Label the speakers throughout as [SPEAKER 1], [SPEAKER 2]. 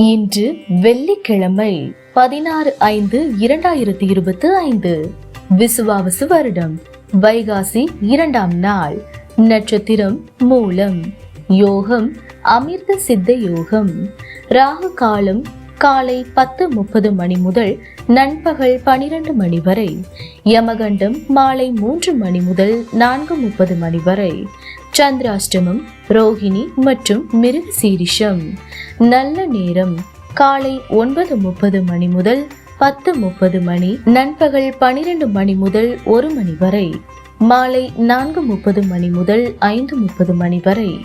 [SPEAKER 1] இன்று வெள்ளிக்கிழமை பதினாறு ஐந்து இரண்டாயிரத்தி இருபத்தி ஐந்து. விசுவாவசு வருடம். வைகாசி இரண்டாம் நாள். நட்சத்திரம் மூலம். யோகம் அமிர்த சித்த யோகம். ராகு காலம் காலை பத்து முப்பது மணி முதல் நண்பகல் பனிரெண்டு மணி வரை. யமகண்டம் மாலை மூன்று மணி முதல் நான்கு முப்பது மணி வரை. சந்திராஷ்டமம் ரோஹிணி மற்றும் மிருகசீரிஷம் நல்ல நேரம் காலை ஒன்பது முப்பது மணி முதல் பத்து முப்பது மணி நண்பகல் பனிரெண்டு மணி முதல் ஒரு மணி வரை மாலை நான்கு முப்பது மணி முதல் ஐந்து முப்பது மணி வரை.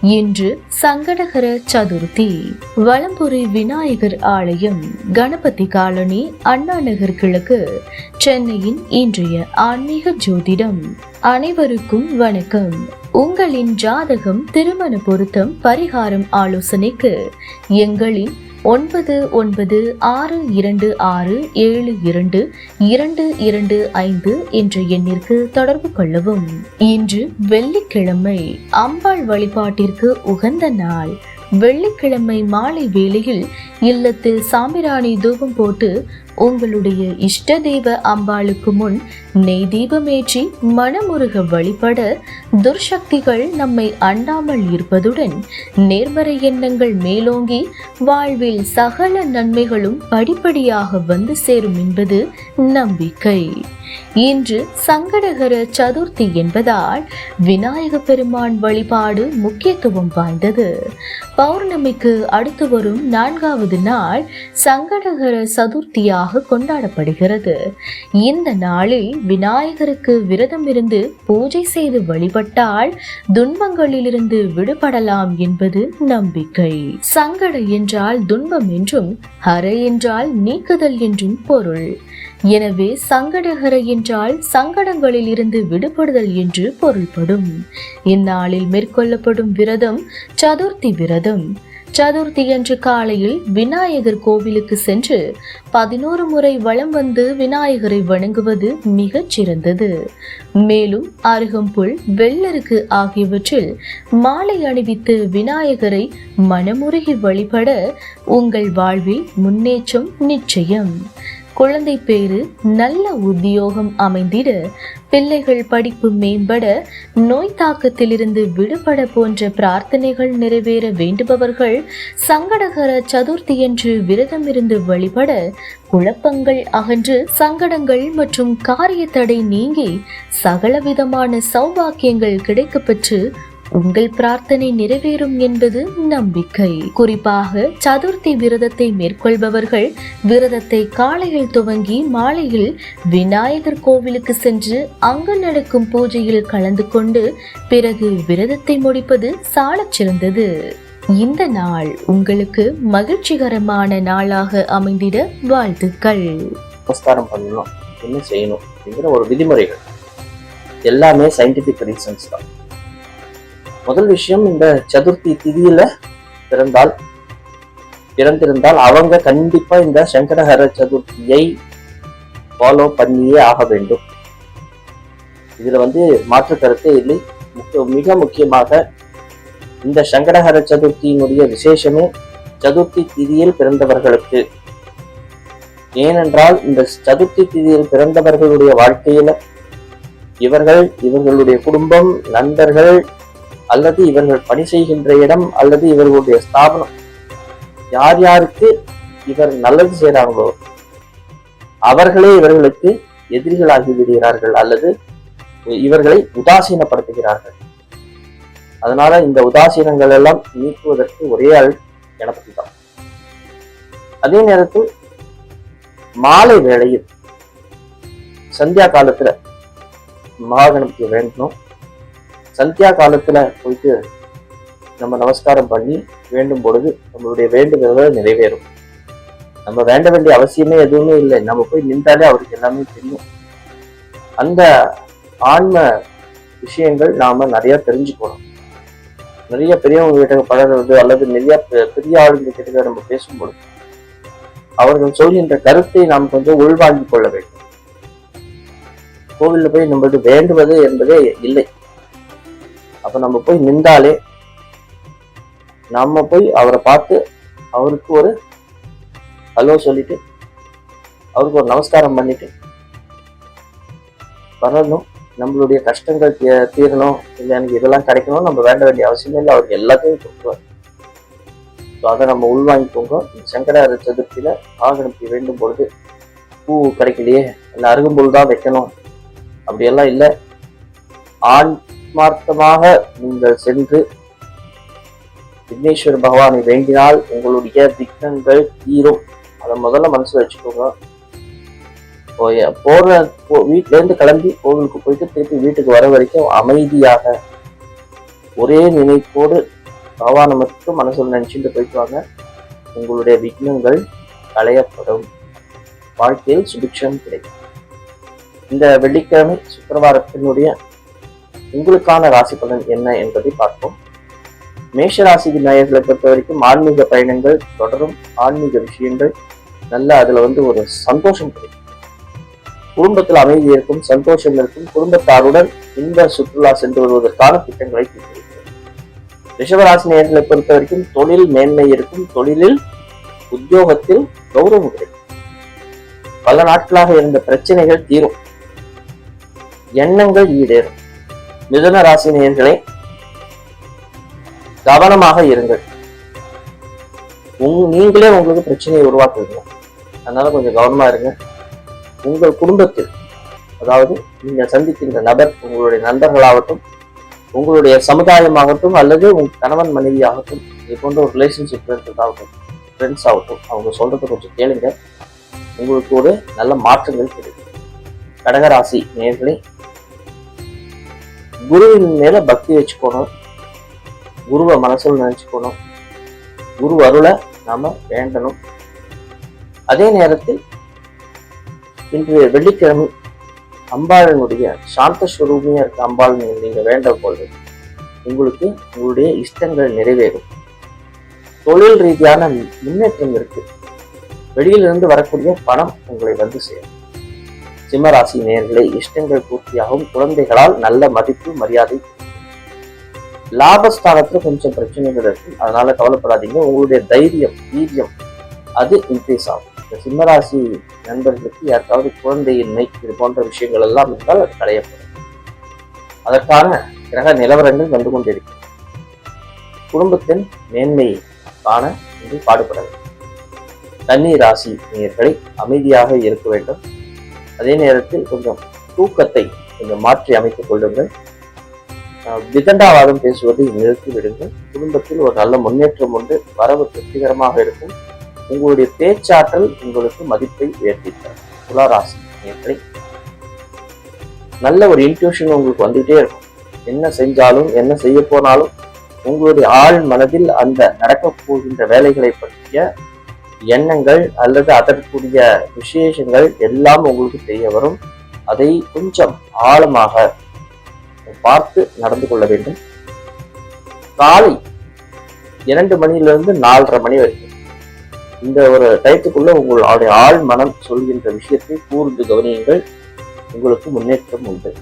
[SPEAKER 1] இன்று சங்கடகர சதுர்த்தி. வலம்புரி விநாயகர் ஆலயம் கணபதி காலனி அண்ணா நகர் கிழக்கு சென்னையின் இன்றைய ஆன்மீக ஜோதிடம். அனைவருக்கும் வணக்கம். உங்களின் ஜாதகம் திருமண பொருத்தம் பரிகாரம் ஆலோசனைக்கு எங்களின் ஒன்பது ஒன்பது ஆறு இரண்டு ஆறு ஏழு இரண்டு இரண்டு இரண்டு ஐந்து என்ற எண்ணிற்கு தொடர்பு கொள்ளவும். இன்று வெள்ளிக்கிழமை அம்பாள் வழிபாட்டிற்கு உகந்த நாள். வெள்ளிக்கிழமை மாலை வேளையில் இல்லத்தில் சாம்பிராணி தூபம் போட்டு உங்களுடைய இஷ்ட தெய்வ அம்பாளுக்கு முன் நெய் தீபமேற்றி மனமுருக வழிபட துர்சக்திகள் நம்மை அண்டாமல் இருப்பதுடன் நேர்மறை எண்ணங்கள் மேலோங்கி வாழ்வில் சகல நன்மைகளும் படிப்படியாக வந்து சேரும் என்பது நம்பிக்கை. இன்று சங்கடகர சதுர்த்தி என்பதால் விநாயக பெருமான் வழிபாடு முக்கியத்துவம் வாய்ந்தது. பௌர்ணமிக்கு அடுத்து வரும் நான்காவது நாள் சங்கடகர சதுர்த்தியாக கொண்டாடப்படுகிறது. இந்த நாளில் விநாயகருக்கு விரதம் இருந்து பூஜை செய்து வழிபட்டால் துன்பங்களிலிருந்து விடுபடலாம் என்பது நம்பிக்கை. சங்கட என்றால் துன்பம் என்றும் ஹர என்றால் நீக்குதல் என்றும் பொருள். எனவே சங்கடகர என்றால் சங்கடங்களில் இருந்து விடுபடுதல் என்று பொருள்படும். இந்நாளில் மேற்கொள்ளப்படும் விரதம் சதுர்த்தி விரதம். சதுர்த்தி அன்று காலையில் விநாயகர் கோவிலுக்கு சென்று பதினோரு முறை வளம் வந்து விநாயகரை வணங்குவது மிகச் சிறந்தது. மேலும் அருகம்புல் வெள்ளருக்கு ஆகியவற்றில் மாலை அணிவித்து விநாயகரை மனமுருகி வழிபட உங்கள் வாழ்வில் முன்னேற்றம் நிச்சயம். குழந்தை பேரு நல்ல உத்தியோகம் அமைந்திட பிள்ளைகள் படிப்பு மேம்பட நோய் தாக்கத்திலிருந்து விடுபட போன்ற பிரார்த்தனைகள் நிறைவேற வேண்டுபவர்கள் சங்கடகர சதுர்த்தியன்று விரதம் இருந்து வழிபட குழப்பங்கள் அகன்று சங்கடங்கள் மற்றும் காரிய தடை நீங்கி சகலவிதமான சௌபாக்கியங்கள் கிடைக்கப்பெற்று உங்கள் பிரார்த்தனை நிறைவேறும் என்பது நம்பிக்கை. குறிப்பாக சதுர்த்தி விரதத்தை மேற்கொள்பவர்கள் விரதத்தை காலையில் துவங்கி மாலையில் விநாயகர் கோவிலுக்கு சென்று அங்கு நடக்கும் பூஜையில் கலந்து கொண்டு பிறகு விரதத்தை முடிப்பது சாலச் சிறந்தது. இந்த நாள் உங்களுக்கு மகிழ்ச்சிகரமான நாளாக அமைந்திட வாழ்த்துக்கள்.
[SPEAKER 2] நமஸ்காரம் பண்ணணும். என்ன செய்யணும்? ஒரு விதிமுறைகள். எல்லாமே சயின்டிபிக் ரீசன்ஸ் தான். முதல் விஷயம் இந்த சதுர்த்தி திதியில பிறந்தால் பிறந்திருந்தால் அவங்க கண்டிப்பா இந்த சங்கடஹர சதுர்த்தியை ஃபாலோ பண்ணியே ஆக வேண்டும். இதுல வந்து மாற்று கருத்தே இல்லை. மிக முக்கியமாக இந்த சங்கடஹர சதுர்த்தியினுடைய விசேஷமே சதுர்த்தி திதியில் பிறந்தவர்களுக்கு. ஏனென்றால் இந்த சதுர்த்தி திதியில் பிறந்தவர்களுடைய வாழ்க்கையில இவர்கள் இவர்களுடைய குடும்பம் நண்பர்கள் அல்லது இவர்கள் பணி செய்கின்ற இடம் அல்லது இவர்களுடைய ஸ்தாபனம். யார் யாருக்கு இவர் நல்லது செய்கிறாங்களோ அவர்களே இவர்களுக்கு எதிரிகளாகி விடுகிறார்கள் அல்லது இவர்களை உதாசீனப்படுத்துகிறார்கள். அதனால இந்த உதாசீனங்கள் எல்லாம் நீக்குவதற்கு ஒரே ஆள் கணபதி தான். அதே நேரத்தில் மாலை வேளையில் சந்தியா காலத்துல மகாகணபதியை வேண்டணும். சந்தியா காலத்துல போயிட்டு நம்ம நமஸ்காரம் பண்ணி வேண்டும் பொழுது நம்மளுடைய வேண்டுதல்கள் நிறைவேறும். நம்ம வேண்ட வேண்டிய அவசியமே எதுவுமே இல்லை. நம்ம போய் நின்றாலே அவருக்கு எல்லாமே தெரியும். அந்த ஆன்ம விஷயங்கள் நாம நிறைய தெரிஞ்சுக்கணும். நிறைய பெரியவங்க கிட்ட பழகிறது அல்லது நிறைய பெ- பெரிய ஆளுங்க கிட்ட நம்ம பேசும்பொழுது அவர்கள் சொல்கின்ற கருத்தை நாம் கொஞ்சம் உள்வாங்கிக் கொள்ள வேண்டும். கோவில்ல போய் நம்மளுக்கு வேண்டுவது என்பதே இல்லை. அப்ப நம்ம போய் நின்றாலே நம்ம போய் அவரை பார்த்து அவருக்கு ஒரு ஹலோ சொல்லிட்டு அவருக்கு ஒரு நமஸ்காரம் பண்ணிட்டு வரணும். நம்மளுடைய கஷ்டங்கள் தீ- தீரணும். இல்லை எனக்கு இதெல்லாம் கிடைக்கணும் நம்ம வேண்ட வேண்டிய அவசியமே இல்லை. அவருக்கு எல்லாத்தையும் கொடுக்குவார் ஸோ அதை நம்ம உள்வாங்கிக்கோங்க. இந்த சங்கரார சதுர்த்தியில ஆகணுக்கு வேண்டும் பொழுது பூ கிடைக்கலையே. இல்லை அருகம்புல் தான் வைக்கணும். அப்படியெல்லாம் இல்லை. ஆத்மார்த்தமாக நீங்கள் சென்று விக்னேஸ்வர பகவானை வேண்டினால் உங்களுடைய விக்னங்கள் தீரும். அதை முதல்ல மனசுல வச்சுக்கோங்க. போற வீட்டிலேருந்து இருந்து கிளம்பி கோவிலுக்கு போயிட்டு திருப்பி வீட்டுக்கு வர வரைக்கும் அமைதியாக ஒரே நினைப்போடு பகவானை மட்டும் மனசில் நினைச்சுட்டு போயிட்டு வாங்க. உங்களுடைய விக்னங்கள் களையப்படும். வாழ்க்கையில் சுபிக்ஷம் கிடைக்கும். இந்த வெள்ளிக்கிழமை சுக்கரவாரத்தினுடைய உங்களுக்கான ராசி பலன் என்ன என்பதை பார்ப்போம். மேஷ ராசி நேயர்களை பொறுத்த வரைக்கும் ஆன்மீக பயணங்கள் தொடரும். ஆன்மீக விஷயங்கள் நல்ல அதுல வந்து ஒரு சந்தோஷம் கிடைக்கும். குடும்பத்தில் அமைதி இருக்கும் சந்தோஷம் இருக்கும். குடும்பத்தாருடன் இந்த சுற்றுலா சென்று வருவதற்கான திட்டங்களை தீர்மானிக்கிறது ரிஷபராசி நேர்களை பொறுத்த வரைக்கும் தொழில் மேன்மை இருக்கும். தொழிலில் உத்தியோகத்தில் கௌரவம் கிடைக்கும். பல நாட்களாக இருந்த பிரச்சனைகள் தீரும். எண்ணங்கள் ஈடேறும். மிதுன ராசி நேயர்களே கவனமாக இருங்கள். உங் நீங்களே உங்களுக்கு பிரச்சனையை உருவாக்குவீங்க. அதனால கொஞ்சம் கவனமா இருங்க. உங்கள் குடும்பத்தில் அதாவது நீங்கள் சந்திக்கின்ற நபர் உங்களுடைய நண்பர்களாகட்டும் உங்களுடைய சமுதாயமாகட்டும் அல்லது உங்க கணவன் மனைவி ஆகட்டும் இது போன்ற ஒரு ரிலேஷன்ஷிப் இருக்கிறதாகட்டும் ஃப்ரெண்ட்ஸ் ஆகட்டும் அவங்க சொல்றதை கொஞ்சம் கேளுங்க. உங்களுக்கு ஒரு நல்ல மாற்றங்கள் கிடைக்கும். கடகராசி நேர்களை குருவின் மேல பக்தி வச்சுக்கணும். குருவை மனசுல நினைச்சுக்கணும். குரு அருளை நாம வேண்டணும். அதே நேரத்தில் இன்று வெள்ளிக்கிழமை அம்பாளினுடைய சாந்த ஸ்வரூபியா இருக்க அம்பாள் நீங்க வேண்ட பொழுது உங்களுக்கு உங்களுடைய இஷ்டங்கள் நிறைவேறும். தொழில் ரீதியான முன்னேற்றம் இருக்கு. வெளியிலிருந்து வரக்கூடிய பணம் உங்களை வந்து சேரும். சிம்மராசி நேர்களை இஷ்டங்கள் பூர்த்தியாகும். குழந்தைகளால் நல்ல மதிப்பு மரியாதை. லாபஸ்தானத்துல கொஞ்சம் பிரச்சனைகள் இருக்கு. அதனால கவலைப்படாதீங்க. உங்களுடைய தைரியம் வீரியம் அது இன்க்ரீஸ் ஆகும். இந்த சிம்மராசி நண்பர்களுக்கு யாருக்காவது குழந்தையின்மை இது போன்ற விஷயங்கள் எல்லாம் இருந்தால் அது களையப்படும் அதற்கான கிரக நிலவரங்கள் வந்து கொண்டிருக்கு குடும்பத்தின் மேன்மையை காண இது பாடுபட வேண்டும். கன்னி ராசி நேர்களை அமைதியாக இருக்க வேண்டும். அதே நேரத்தில் கொஞ்சம் தூக்கத்தை கொஞ்சம் மாற்றி அமைத்துக் கொள்ளுங்கள். விதண்டாவாதம் பேசுவதை நிறுத்திவிடுங்கள் குடும்பத்தில் ஒரு நல்ல முன்னேற்றம் உண்டு. வரவு திருப்திகரமாக இருக்கும். உங்களுடைய பேச்சாற்றல் உங்களுக்கு மதிப்பை உயர்த்தித்தார் துளாராசி நேற்றை நல்ல ஒரு இன்ட்யூஷன் உங்களுக்கு வந்துகிட்டே இருக்கும். என்ன செஞ்சாலும் என்ன செய்ய போனாலும் உங்களுடைய ஆள் மனதில் அந்த நடக்கப் போகின்ற வேலைகளை பற்றிய எண்ணங்கள் அல்லது அதற்குரிய விசேஷங்கள் எல்லாம் உங்களுக்கு தெரிய வரும். அதை கொஞ்சம் ஆழமாக பார்த்து நடந்து கொள்ள வேண்டும். காலை இரண்டு மணியிலிருந்து நாலரை மணி வரைக்கும். இந்த ஒரு டயத்துக்குள்ள உங்களுடைய ஆள் மனம் சொல்கின்ற விஷயத்தை கூர்ந்து கவனியுங்கள். உங்களுக்கு முன்னேற்றம் உண்டு.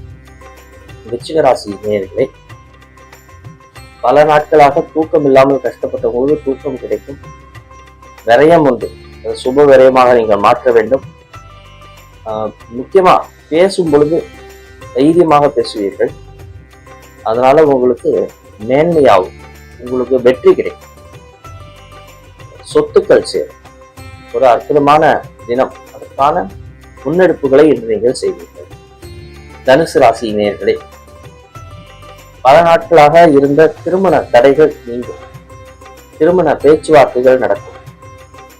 [SPEAKER 2] விருச்சிக ராசி பல நாட்களாக தூக்கம் இல்லாமல் கஷ்டப்பட்டவங்களுக்கு தூக்கம் கிடைக்கும். விரயம் உண்டு. அது சுப விரயமாக நீங்கள் மாற்ற வேண்டும். ஆஹ் முக்கியமா பேசும் பொழுது தைரியமாக பேசுவீர்கள். அதனால உங்களுக்கு மேன்மையாகும் உங்களுக்கு வெற்றி கிடைக்கும். சொத்துக்கள் சேரும். ஒரு அற்புதமான தினம். அதற்கான முன்னெடுப்புகளை இன்று நீங்கள் செய்வீர்கள். தனுசு ராசி நேர்களே பல நாட்களாக இருந்த திருமண தடைகள் நீங்கும். திருமண பேச்சுவார்த்தைகள் நடக்கும்.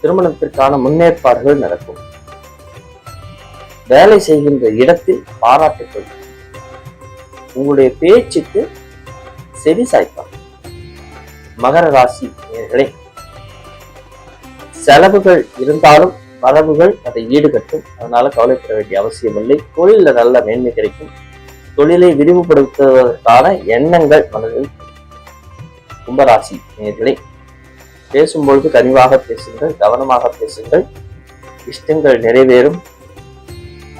[SPEAKER 2] திருமணத்திற்கான முன்னேற்பாடுகள் நடக்கும். வேலை செய்கின்ற இடத்தில் பாராட்டுக்கள். உங்களுடைய பேச்சுக்கு செவி சாய்ப்பார். மகர ராசி நேர்களே செலவுகள் இருந்தாலும் வரவுகள் அதை ஈடுகட்டும். அதனால கவலைப்பட வேண்டிய அவசியம் இல்லை. தொழிலில் நல்ல மேன்மை கிடைக்கும். தொழிலை விரிவுபடுத்துவதற்கான எண்ணங்கள் மனதில் கும்பராசி நேர்களை பேசும்பொழுது கனிவாக பேசுங்கள் கவனமாக பேசுங்கள். இஷ்டங்கள் நிறைவேறும்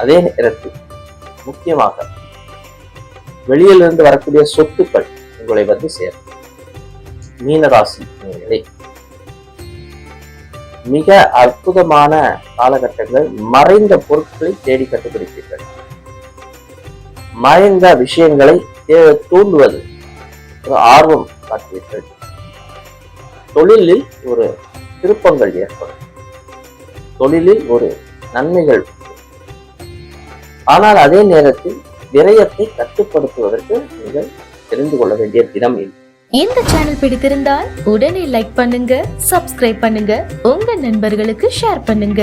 [SPEAKER 2] அதே நேரத்தில். முக்கியமாக வெளியிலிருந்து வரக்கூடிய சொத்துக்கள் உங்களை வந்து சேரும். மீனராசி நிலை மிக அற்புதமான காலகட்டங்கள் மறைந்த பொருட்களை தேடி கண்டுபிடிப்பீர்கள். மறைந்த விஷயங்களை தூண்டுவது ஒரு ஆர்வம் காட்டுவீர்கள். தொழிலில் ஒரு திருப்பங்கள் ஏற்படும். தொழிலில் ஒரு நன்மைகள் ஆனால் அதே நேரத்தில் விரயத்தை கட்டுப்படுத்துவதற்கு நீங்கள் தெரிந்து கொள்ள வேண்டிய தினம் இது
[SPEAKER 1] இந்த சேனல் பிடித்திருந்தால் உடனே லைக் பண்ணுங்க சப்ஸ்கிரைப் பண்ணுங்க உங்க நண்பர்களுக்கு ஷேர் பண்ணுங்க.